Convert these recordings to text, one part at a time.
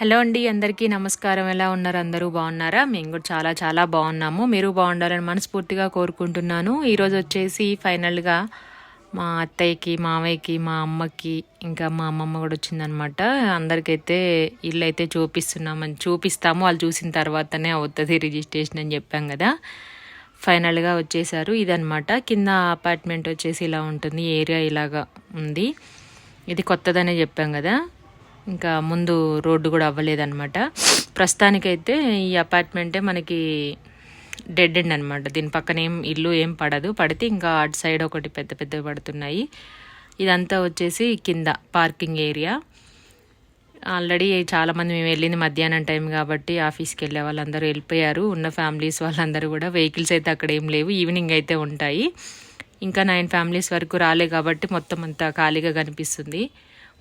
Hello అండి అందరికీ నమస్కారం. ఎలా ఉన్నారు? అందరూ బాగున్నారా? మేము కూడా చాలా చాలా బాగున్నాము. మీరు బాగుండాలని మనస్ఫూర్తిగా కోరుకుంటున్నాను. ఈరోజు వచ్చేసి ఫైనల్గా మా అత్తయ్యకి మావయ్యకి మా అమ్మకి ఇంకా మా అమ్మమ్మ కూడా వచ్చిందనమాట అందరికైతే ఇల్లు అయితే చూపిస్తున్నామని చూపిస్తాము. వాళ్ళు చూసిన తర్వాతనే అవుతుంది రిజిస్ట్రేషన్ అని చెప్పాం కదా. ఫైనల్గా వచ్చేసారు. ఇదనమాట కింద అపార్ట్మెంట్ వచ్చేసి ఇలా ఉంటుంది. ఏరియా ఇలాగా ఉంది. ఇది కొత్తదనే చెప్పాం కదా. ఇంకా ముందు రోడ్డు కూడా అవ్వలేదన్నమాట. ప్రస్తుతానికైతే ఈ అపార్ట్మెంటే మనకి డెడ్ ఎండ్ అనమాట దీని పక్కన ఏం ఇల్లు ఏం పడదు. పడితే ఇంకా అటు సైడ్ ఒకటి పెద్ద పెద్దవి పడుతున్నాయి. ఇదంతా వచ్చేసి కింద పార్కింగ్ ఏరియా. ఆల్రెడీ చాలామంది మేము వెళ్ళింది మధ్యాహ్నం టైం కాబట్టి ఆఫీస్కి వెళ్ళే వాళ్ళందరూ వెళ్ళిపోయారు. ఉన్న ఫ్యామిలీస్ వాళ్ళందరూ కూడా వెహికల్స్ అయితే అక్కడ ఏం లేవు. ఈవినింగ్ అయితే ఉంటాయి. ఇంకా నైన్ ఫ్యామిలీస్ వరకు రాలే కాబట్టి మొత్తం అంతా ఖాళీగా కనిపిస్తుంది.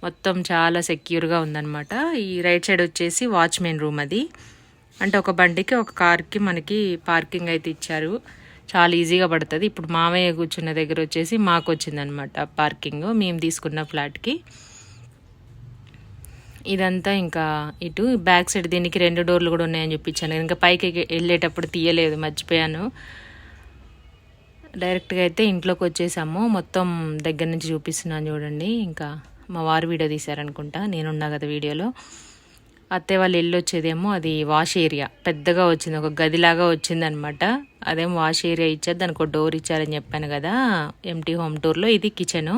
మొత్తం చాలా సెక్యూర్గా ఉందన్నమాట. ఈ రైట్ సైడ్ వచ్చేసి వాచ్మెన్ రూమ్ అది. అంటే ఒక బండికి ఒక కార్కి మనకి పార్కింగ్ అయితే ఇచ్చారు. చాలా ఈజీగా పడుతుంది. ఇప్పుడు మామయ్య కూర్చున్న దగ్గర వచ్చేసి మాకు వచ్చిందనమాట పార్కింగ్ మేము తీసుకున్న ఫ్లాట్కి ఇదంతా ఇంకా ఇటు బ్యాక్ సైడ్ దీనికి రెండు డోర్లు కూడా ఉన్నాయని చూపించాను ఇంకా పైకి వెళ్ళేటప్పుడు తీయలేదు మర్చిపోయాను. డైరెక్ట్గా అయితే ఇంట్లోకి వచ్చేసాము. మొత్తం దగ్గర నుంచి చూపిస్తున్నాను చూడండి. ఇంకా మా వారు వీడియో తీశారనుకుంటా నేనున్నా కదా వీడియోలో. అత్తయ్య వాళ్ళు ఇల్లు వచ్చేదేమో అది వాష్ ఏరియా. పెద్దగా వచ్చింది ఒక గదిలాగా వచ్చిందనమాట. అదేమో వాష్ ఏరియా ఇచ్చారు దానికి ఒక డోర్ ఇచ్చారని చెప్పాను కదా ఎంటీ హోమ్ టూర్లో. ఇది కిచెను.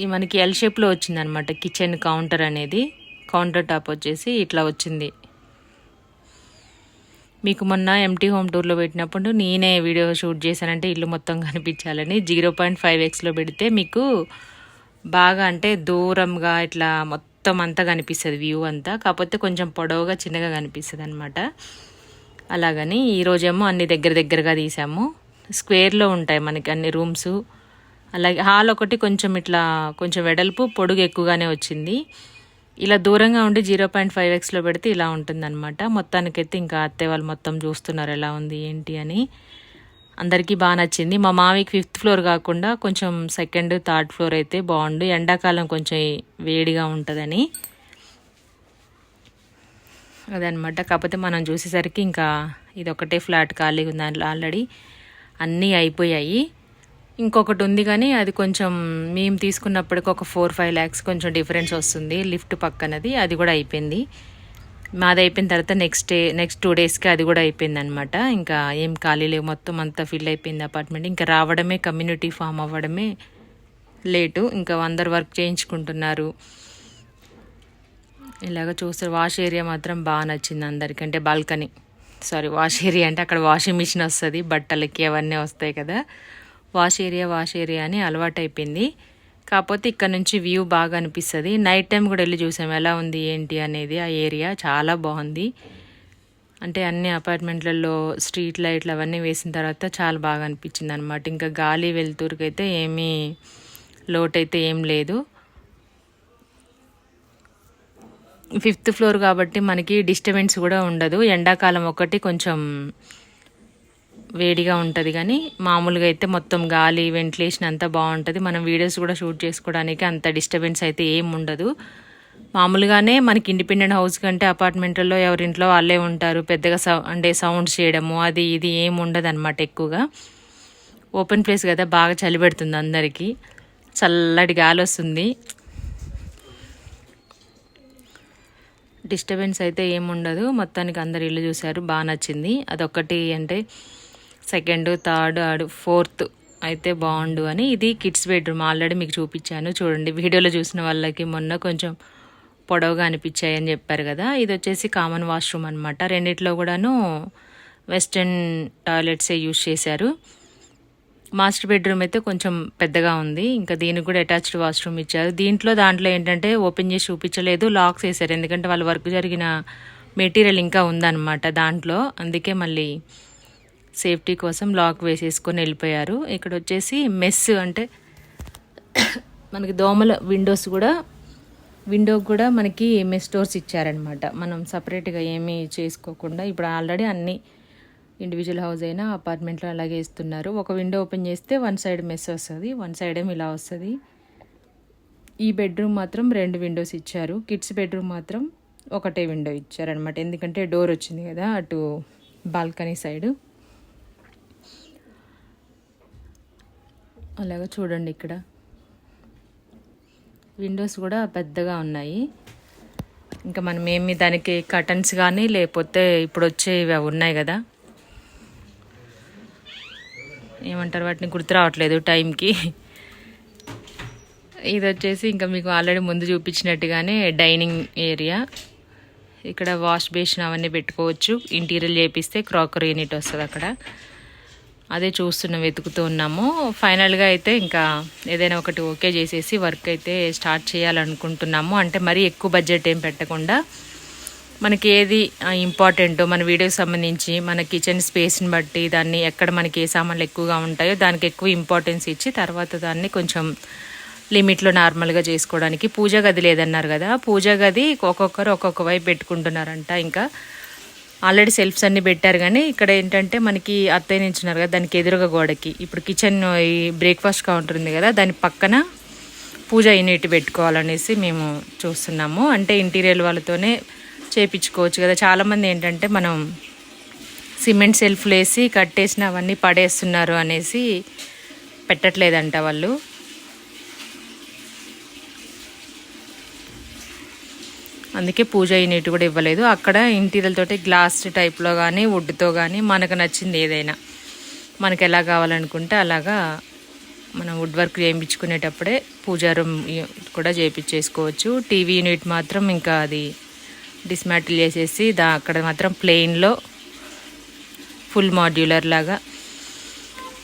ఈ మనకి ఎల్ షేప్లో వచ్చిందనమాట కిచెన్ కౌంటర్ అనేది. కౌంటర్ టాప్ వచ్చేసి ఇట్లా వచ్చింది. మీకు మొన్న ఎంటీ హోమ్ టూర్లో పెట్టినప్పుడు నేనే వీడియో షూట్ చేశానంటే ఇల్లు మొత్తం కనిపించాలని జీరో పాయింట్ ఫైవ్ ఎక్స్లో పెడితే మీకు బాగా అంటే దూరంగా ఇట్లా మొత్తం అంతా కనిపిస్తుంది వ్యూ అంతా. కాకపోతే కొంచెం పొడవుగా చిన్నగా కనిపిస్తుంది అనమాట అలాగని ఈరోజేమో అన్ని దగ్గర దగ్గరగా తీసాము. స్క్వేర్లో ఉంటాయి మనకి అన్ని రూమ్స్. అలాగే హాల్ ఒకటి కొంచెం ఇట్లా కొంచెం వెడల్పు పొడుగు ఎక్కువగానే వచ్చింది. ఇలా దూరంగా ఉండి జీరో పాయింట్ ఫైవ్ ఎక్స్లో పెడితే ఇలా ఉంటుందన్నమాట. మొత్తానికైతే ఇంకా అత్తే వాళ్ళు మొత్తం చూస్తున్నారు ఎలా ఉంది ఏంటి అని. అందరికీ బాగా నచ్చింది. మా మావికి ఫిఫ్త్ ఫ్లోర్ కాకుండా కొంచెం సెకండ్ థర్డ్ ఫ్లోర్ అయితే బాగుండు. ఎండాకాలం కొంచెం వేడిగా ఉంటుందని. అదనమాట కాకపోతే మనం చూసేసరికి ఇంకా ఇది ఒకటే ఫ్లాట్ ఖాళీగా ఉంది ఆల్రెడీ. అన్నీ అయిపోయాయి. ఇంకొకటి ఉంది కానీ అది కొంచెం మేము తీసుకున్నప్పటికి ఒక ఫోర్ ఫైవ్ ల్యాక్స్ కొంచెం డిఫరెన్స్ వస్తుంది లిఫ్ట్ పక్కనది అది కూడా అయిపోయింది. మాది అయిపోయిన తర్వాత నెక్స్ట్ డే నెక్స్ట్ టూ డేస్కి అది కూడా అయిపోయింది అనమాట ఇంకా ఏం ఖాళీ లేవు మొత్తం అంతా ఫిల్ అయిపోయింది అపార్ట్మెంట్. ఇంకా రావడమే కమ్యూనిటీ ఫామ్ అవ్వడమే లేటు. ఇంకా అందరు వర్క్ చేయించుకుంటున్నారు. ఇలాగ చూస్తారు వాష్ ఏరియా మాత్రం బాగా నచ్చింది అందరికీ. అంటే బాల్కనీ. సారీ వాష్ ఏరియా అంటే అక్కడ వాషింగ్ మిషన్ వస్తుంది బట్టలకి అవన్నీ వస్తాయి కదా. వాష్ ఏరియా వాష్ ఏరియా అని అలవాటైపోయింది. కాకపోతే ఇక్కడ నుంచి వ్యూ బాగా అనిపిస్తుంది. నైట్ టైం కూడా వెళ్ళి చూసాం. ఎలా ఉంది ఏంటి అనేది ఆ ఏరియా చాలా బాగుంది. అంటే అన్ని అపార్ట్మెంట్లలో స్ట్రీట్ లైట్లు అవన్నీ వేసిన తర్వాత చాలా బాగా అనిపించింది అనమాట ఇంకా గాలి వెలుతురుకైతే ఏమీ లోటైతే ఏం లేదు. ఫిఫ్త్ ఫ్లోర్ కాబట్టి మనకి డిస్టర్బెన్స్ కూడా ఉండదు. ఎండాకాలం ఒకటి కొంచెం వేడిగా ఉంటుంది కానీ మామూలుగా అయితే మొత్తం గాలి వెంటిలేషన్ అంతా బాగుంటుంది. మనం వీడియోస్ కూడా షూట్ చేసుకోవడానికి అంత డిస్టర్బెన్స్ అయితే ఏం ఉండదు. మామూలుగానే మనకి ఇండిపెండెంట్ హౌస్ కంటే అపార్ట్మెంట్లలో ఎవరింట్లో వాళ్ళే ఉంటారు. పెద్దగా సౌ అంటే సౌండ్స్ చేయడము అది ఇది ఏం ఉండదు అనమాట ఎక్కువగా. ఓపెన్ ప్లేస్ కదా బాగా చలి పెడుతుంది అందరికీ. చల్లటి గాలి వస్తుంది. డిస్టర్బెన్స్ అయితే ఏముండదు మొత్తానికి అందరు ఇల్లు చూశారు బాగా నచ్చింది. అదొక్కటి అంటే సెకండ్ థర్డ్ ఆడు ఫోర్త్ అయితే బాగుండు అని ఇది కిడ్స్ బెడ్రూమ్ ఆల్రెడీ మీకు చూపించాను. చూడండి వీడియోలో చూసిన వాళ్ళకి మొన్న కొంచెం పొడవుగా అనిపించాయి అని చెప్పారు కదా. ఇది వచ్చేసి కామన్ వాష్రూమ్ అనమాట రెండిట్లో కూడాను వెస్ట్రన్ టాయిలెట్సే యూజ్ చేశారు. మాస్టర్ బెడ్రూమ్ అయితే కొంచెం పెద్దగా ఉంది. ఇంకా దీనికి కూడా అటాచ్డ్ వాష్రూమ్ ఇచ్చారు. దీంట్లో దాంట్లో ఏంటంటే ఓపెన్ చేసి చూపించలేదు లాక్స్ వేశారు. ఎందుకంటే వాళ్ళ వర్క్ జరిగిన మెటీరియల్ ఇంకా ఉందన్నమాట దాంట్లో. అందుకే మళ్ళీ సేఫ్టీ కోసం లాక్ వేసేసుకొని వెళ్ళిపోయారు. ఇక్కడ వచ్చేసి మెస్ అంటే మనకి దోమల విండోస్ కూడా విండో కూడా మనకి మెస్ డోర్స్ ఇచ్చారనమాట మనం సపరేట్గా ఏమీ చేసుకోకుండా ఇప్పుడు ఆల్రెడీ అన్నీ ఇండివిజువల్ హౌస్ అయినా అపార్ట్మెంట్లో అలాగే ఇస్తున్నారు. ఒక విండో ఓపెన్ చేస్తే వన్ సైడ్ మెస్ వస్తుంది వన్ సైడ్ ఏమి ఇలా వస్తుంది. ఈ బెడ్రూమ్ మాత్రం రెండు విండోస్ ఇచ్చారు. కిడ్స్ బెడ్రూమ్ మాత్రం ఒకటే విండో ఇచ్చారనమాట ఎందుకంటే డోర్ వచ్చింది కదా అటు బాల్కనీ సైడ్. అలాగా చూడండి ఇక్కడ. విండోస్ కూడా పెద్దగా ఉన్నాయి. ఇంకా మనం ఏమి దానికి కటన్స్ కానీ లేకపోతే ఇప్పుడు వచ్చేవి అవి ఉన్నాయి కదా. ఏమంటారు? వాటిని గుర్తు రావట్లేదు టైంకి. ఇది వచ్చేసి ఇంకా మీకు ఆల్రెడీ ముందు చూపించినట్టుగానే డైనింగ్ ఏరియా. ఇక్కడ వాష్ బేసిన్ అవన్నీ పెట్టుకోవచ్చు. ఇంటీరియర్ చేపిస్తే క్రాకరీ యూనిట్ వస్తుంది అక్కడ. అదే చూస్తున్నాం వెతుకుతూ ఉన్నాము. ఫైనల్గా అయితే ఇంకా ఏదైనా ఒకటి ఓకే చేసేసి వర్క్ అయితే స్టార్ట్ చేయాలనుకుంటున్నాము. అంటే మరీ ఎక్కువ బడ్జెట్ ఏం పెట్టకుండా మనకి ఏది ఇంపార్టెంటో మన వీడియోకి సంబంధించి మన కిచెన్ స్పేస్ని బట్టి దాన్ని ఎక్కడ మనకి ఏ సామాన్లు ఎక్కువగా ఉంటాయో దానికి ఎక్కువ ఇంపార్టెన్స్ ఇచ్చి తర్వాత దాన్ని కొంచెం లిమిట్లో నార్మల్గా చేసుకోవడానికి. పూజ గది లేదన్నారు కదా పూజ గది ఒక్కొక్కరు ఒక్కొక్క వైపు పెట్టుకుంటున్నారంట. ఇంకా ఆల్రెడీ సెల్ఫ్స్ అన్ని పెట్టారు కానీ ఇక్కడ ఏంటంటే మనకి అత్తయ్య నించున్నారు కదా దానికి ఎదురుగా గోడకి. ఇప్పుడు కిచెన్ ఈ బ్రేక్ఫాస్ట్ కౌంటర్ ఉంది కదా దాని పక్కన పూజ యూనిట్ పెట్టుకోవాలనేసి మేము చూస్తున్నాము. అంటే ఇంటీరియర్ వాళ్ళతోనే చేపించుకోవచ్చు కదా. చాలామంది ఏంటంటే మనం సిమెంట్ సెల్ఫ్లు వేసి కట్టేసిన అవన్నీ పడేస్తున్నారు అనేసి పెట్టట్లేదంట వాళ్ళు. అందుకే పూజ యూనిట్ కూడా ఇవ్వలేదు. అక్కడ ఇంటీరియల్ తోటి గ్లాస్ టైప్లో కానీ వుడ్తో కానీ మనకు నచ్చింది ఏదైనా. మనకు ఎలా కావాలనుకుంటే అలాగా మనం వుడ్ వర్క్ చేయించుకునేటప్పుడే పూజా రూమ్ కూడా చేయించేసుకోవచ్చు టీవీ యూనిట్ మాత్రం ఇంకా అది డిస్మాటిల్ చేసేసి దా అక్కడ మాత్రం ప్లెయిన్లో ఫుల్ మాడ్యులర్ లాగా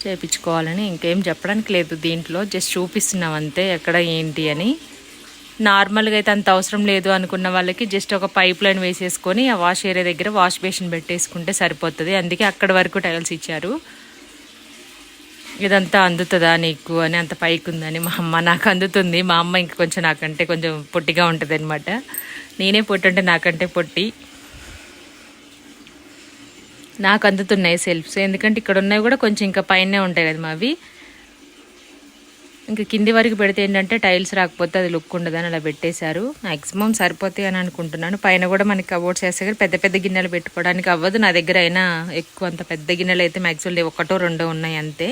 చేయించుకోవాలని ఇంకేం చెప్పడానికి లేదు. దీంట్లో జస్ట్ చూపిస్తున్నాం అంతే ఎక్కడ ఏంటి అని. నార్మల్గా అయితే అంత అవసరం లేదు అనుకున్న వాళ్ళకి జస్ట్ ఒక పైప్ లైన్ వేసేసుకొని ఆ వాష్ ఏరియా దగ్గర వాష్ బేసిన్ పెట్టేసుకుంటే సరిపోతుంది. అందుకే అక్కడ వరకు టైల్స్ ఇచ్చారు. ఇదంతా అందుతుందా నీకు అని అంత పైకి ఉందని మా అమ్మ నాకు అందుతుంది. మా అమ్మ ఇంక కొంచెం నాకంటే కొంచెం పొట్టిగా ఉంటుంది అనమాట నేనే పొట్టి అంటే నాకంటే పొట్టి. నాకు అందుతున్నాయి సెల్ఫ్స్. ఎందుకంటే ఇక్కడ ఉన్నాయి కూడా కొంచెం ఇంకా పైనే ఉంటాయి కదా మావి ఇంకా కింది వరకు పెడితే ఏంటంటే టైల్స్ రాకపోతే అది లుక్ ఉండదని అలా పెట్టేశారు. మ్యాక్సిమం సరిపోతాయి అని అనుకుంటున్నాను. పైన కూడా మనకి కబోర్డ్స్ వేస్తే కానీ పెద్ద పెద్ద గిన్నెలు పెట్టుకోవడానికి అవ్వదు. నా దగ్గర అయినా ఎక్కువ అంత పెద్ద గిన్నెలు అయితే మ్యాక్సిమం ఒకటో రెండో ఉన్నాయి అంతే.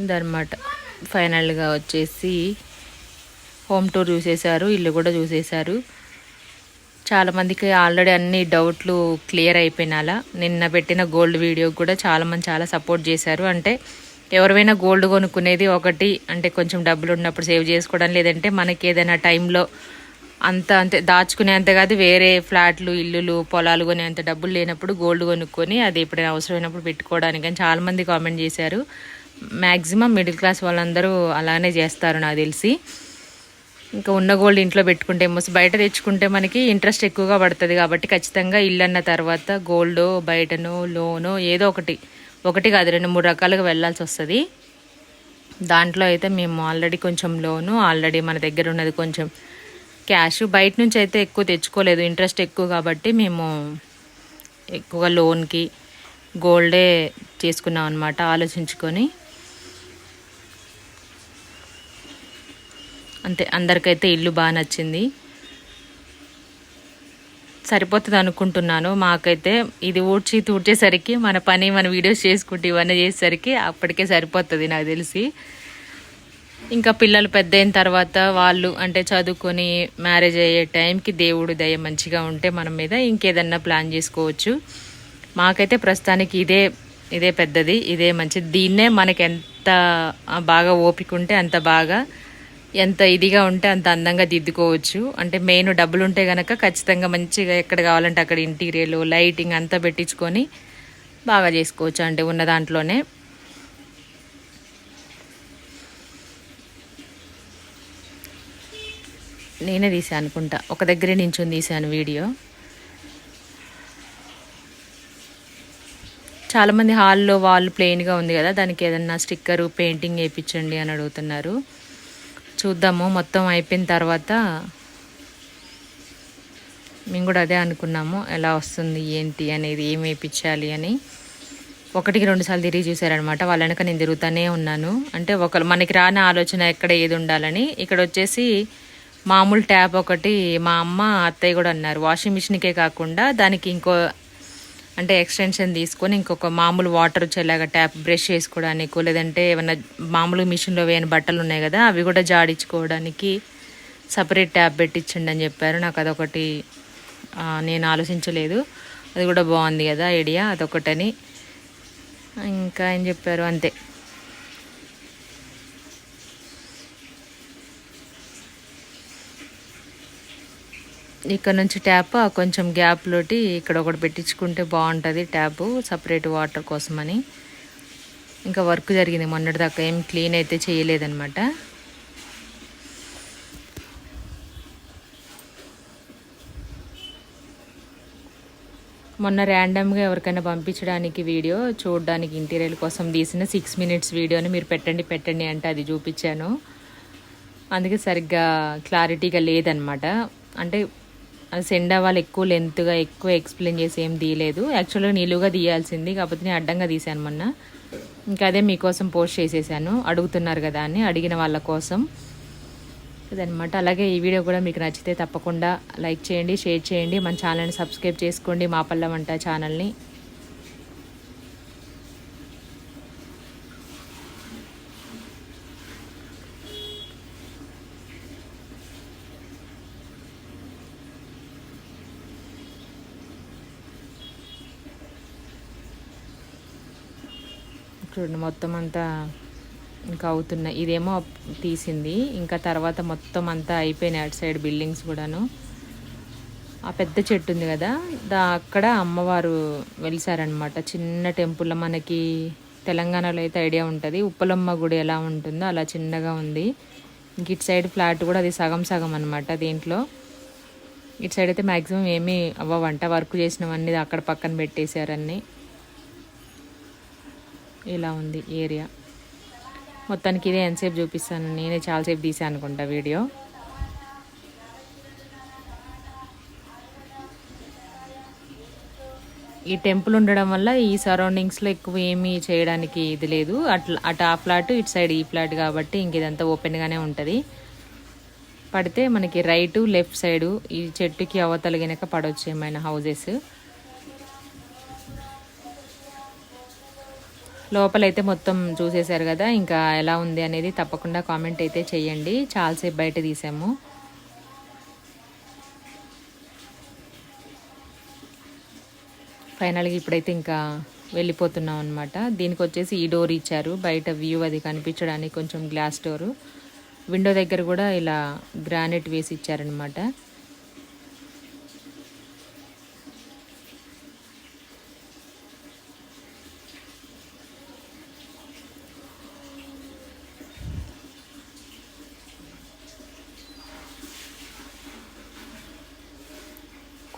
ఇదన్నమాట. ఫైనల్గా వచ్చేసి హోమ్ టూర్ చూసేశారు. ఇల్లు కూడా చూసేశారు. చాలామందికి ఆల్రెడీ అన్ని డౌట్లు క్లియర్ అయిపోయినాలా. నిన్న పెట్టిన గోల్డ్ వీడియో కూడా చాలామంది చాలా సపోర్ట్ చేశారు. అంటే ఎవరైనా గోల్డ్ కొనుక్కునేది ఒకటి అంటే కొంచెం డబ్బులు ఉన్నప్పుడు సేవ్ చేసుకోవడం లేదంటే మనకి ఏదైనా టైంలో అంత అంతే దాచుకునేంత కాదు వేరే ఫ్లాట్లు ఇల్లులు పొలాలు కొనేంత డబ్బులు లేనప్పుడు గోల్డ్ కొనుక్కొని అది ఎప్పుడైనా అవసరమైనప్పుడు పెట్టుకోవడానికి అని చాలామంది కామెంట్ చేశారు. మ్యాక్సిమం మిడిల్ క్లాస్ వాళ్ళందరూ అలానే చేస్తారు నాకు తెలిసి. ఇంకా ఉన్న గోల్డ్ ఇంట్లో పెట్టుకుంటే మోస్ట్ బయట తెచ్చుకుంటే మనకి ఇంట్రెస్ట్ ఎక్కువగా పడుతుంది కాబట్టి ఖచ్చితంగా ఇల్లు అన్న తర్వాత గోల్డ్ బయటను లోను ఏదో ఒకటి. ఒకటి కాదు రెండు మూడు రకాలుగా వెళ్ళాల్సి వస్తుంది. దాంట్లో అయితే మేము ఆల్రెడీ కొంచెం లోను ఆల్రెడీ మన దగ్గర ఉన్నది కొంచెం క్యాష్. బయట నుంచి అయితే ఎక్కువ తెచ్చుకోలేదు ఇంట్రెస్ట్ ఎక్కువ కాబట్టి మేము ఎక్కువగా లోన్కి గోల్డే చేసుకున్నాం అనమాట ఆలోచించుకొని. అంతే అందరికైతే ఇల్లు బాగా నచ్చింది. సరిపోతుంది అనుకుంటున్నాను మాకైతే ఇది ఊడ్చి తూడ్చేసరికి మన పని మన వీడియోస్ చేసుకుంటే ఇవన్నీ చేసేసరికి అప్పటికే సరిపోతుంది నాకు తెలిసి. ఇంకా పిల్లలు పెద్ద అయిన తర్వాత వాళ్ళు అంటే చదువుకొని మ్యారేజ్ అయ్యే టైంకి దేవుడు దయ మంచిగా ఉంటే మన మీద ఇంకేదన్నా ప్లాన్ చేసుకోవచ్చు. మాకైతే ప్రస్తుతానికి ఇదే ఇదే పెద్దది ఇదే మంచిది. దీన్నే మనకి ఎంత బాగా ఓపిక ఉంటే అంత బాగా ఎంత ఇదిగా ఉంటే అంత అందంగా దిద్దుకోవచ్చు. అంటే మెయిన్ డబ్బులు ఉంటే కనుక ఖచ్చితంగా మంచిగా ఎక్కడ కావాలంటే అక్కడ ఇంటీరియర్ లైటింగ్ అంతా పెట్టించుకొని బాగా చేసుకోవచ్చు అంటే ఉన్న దాంట్లోనే. నేనే తీసాను అనుకుంటా. ఒక దగ్గరే నించుని తీశాను వీడియో. చాలామంది హాల్లో వాళ్ళు ప్లెయిన్గా ఉంది కదా దానికి ఏదన్నా స్టిక్కరు పెయింటింగ్ వేయించండి అని అడుగుతున్నారు. చూద్దాము. మొత్తం అయిపోయిన తర్వాత మేము కూడా అదే అనుకున్నాము. ఎలా వస్తుంది ఏంటి అనేది ఏం వేయించాలి అని. ఒకటికి రెండు సార్లు తిరిగి చూసారనమాట వాళ్ళ వెనక నేను తిరుగుతూనే ఉన్నాను. అంటే ఒక మనకి రాని ఆలోచన ఎక్కడ ఏది ఉండాలని. ఇక్కడ వచ్చేసి మామూలు ట్యాప్ ఒకటి మా అమ్మ అత్తయ్య కూడా అన్నారు. వాషింగ్ మిషన్కే కాకుండా దానికి ఇంకో అంటే ఎక్స్టెన్షన్ తీసుకొని ఇంకొక మామూలు వాటర్ వచ్చేలాగా ట్యాప్ బ్రష్ చేసుకోవడానికి లేదంటే ఏమన్నా మామూలు మిషన్లో వేయని బట్టలు ఉన్నాయి కదా అవి కూడా జాడించుకోవడానికి సపరేట్ ట్యాప్ పెట్టించండి అని చెప్పారు. నాకు అదొకటి నేను ఆలోచించలేదు. అది కూడా బాగుంది కదా ఐడియా అదొకటని. ఇంకా ఏం చెప్పారు? అంతే. ఇక్కడ నుంచి ట్యాప్ కొంచెం గ్యాప్లోటి ఇక్కడ ఒకటి పెట్టించుకుంటే బాగుంటుంది ట్యాప్ సపరేట్ వాటర్ కోసమని. ఇంకా వర్క్ జరిగింది మొన్నటి దాకా ఏం క్లీన్ అయితే చేయలేదన్నమాట. మొన్న ర్యాండమ్గా ఎవరికైనా పంపించడానికి వీడియో చూడడానికి ఇంటీరియర్ కోసం తీసిన సిక్స్ మినిట్స్ వీడియోని మీరు పెట్టండి పెట్టండి అంటే అది చూపించాను. అందుకే సరిగ్గా క్లారిటీగా లేదనమాట అంటే సెండ్ అవ్వాలి ఎక్కువ లెంత్గా ఎక్కువ ఎక్స్ప్లెయిన్ చేసి ఏం తీయలేదు. యాక్చువల్గా నిలువుగా తీయాల్సింది కాకపోతే నేను అడ్డంగా తీశాను మొన్న. ఇంకా అదే మీకోసం పోస్ట్ చేసేసాను. అడుగుతున్నారు కదా అని అడిగిన వాళ్ళ కోసం. అదనమాట అలాగే ఈ వీడియో కూడా మీకు నచ్చితే తప్పకుండా లైక్ చేయండి షేర్ చేయండి. మన ఛానల్ని సబ్స్క్రైబ్ చేసుకోండి మా పల్ల వంట ఛానల్ని. చూడండి మొత్తం అంతా ఇంకా అవుతున్నాయి. ఇదేమో తీసింది. ఇంకా తర్వాత మొత్తం అంతా అయిపోయినాయి అటు సైడ్ బిల్డింగ్స్ కూడాను. ఆ పెద్ద చెట్టు ఉంది కదా దా అక్కడ అమ్మవారు వెలిసారనమాట చిన్న టెంపుల్ మనకి తెలంగాణలో అయితే ఐడియా ఉంటుంది. ఉప్పలమ్మ గుడి ఎలా ఉంటుందో అలా చిన్నగా ఉంది. ఇంక ఇటు సైడ్ ఫ్లాట్ కూడా అది సగం సగం అనమాట దీంట్లో. ఇటు సైడ్ అయితే మ్యాక్సిమం ఏమీ అవ్వవంట. వర్క్ చేసినవన్నీ అక్కడ పక్కన పెట్టేశారన్నీ. ఇలా ఉంది ఏరియా. మొత్తానికి ఇదే ఎంతసేపు చూపిస్తాను. నేనే చాలాసేపు తీసాను అనుకుంటా వీడియో. ఈ టెంపుల్ ఉండడం వల్ల ఈ సరౌండింగ్స్లో ఎక్కువ ఏమీ చేయడానికి ఇది లేదు. అట్లా అటు ఆ ఫ్లాట్ ఇటు సైడ్ ఈ ఫ్లాట్ కాబట్టి ఇంక ఇదంతా ఓపెన్గానే ఉంటుంది. పడితే మనకి రైటు లెఫ్ట్ సైడు ఈ చెట్టుకి అవతలిగినక పడవచ్చు ఏమైనా హౌజెస్. లోపలైతే మొత్తం చూసేశారు కదా ఇంకా ఎలా ఉంది అనేది తప్పకుండా కామెంట్ అయితే చేయండి. చాలాసేపు బయట తీసాము. ఫైనల్గా ఇప్పుడైతే ఇంకా వెళ్ళిపోతున్నాం అనమాట దీనికి వచ్చేసి ఈ డోర్ ఇచ్చారు. బయట వ్యూ అది కనిపించడానికి కొంచెం గ్లాస్ డోరు. విండో దగ్గర కూడా ఇలా గ్రానైట్ వేసి ఇచ్చారనమాట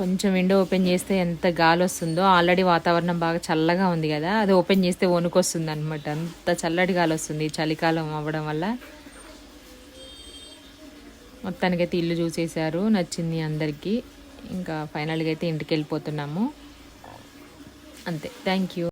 కొంచెం విండో ఓపెన్ చేస్తే ఎంత గాలి వస్తుందో ఆల్రెడీ వాతావరణం బాగా చల్లగా ఉంది కదా అది ఓపెన్ చేస్తే వణుకొస్తుంది అనమాట అంత చల్లటి గాలి వస్తుంది చలికాలం అవ్వడం వల్ల. మొత్తానికైతే ఇల్లు చూసేశారు నచ్చింది అందరికీ. ఇంకా ఫైనల్గా అయితే ఇంటికి వెళ్ళిపోతున్నాము అంతే. Thank you.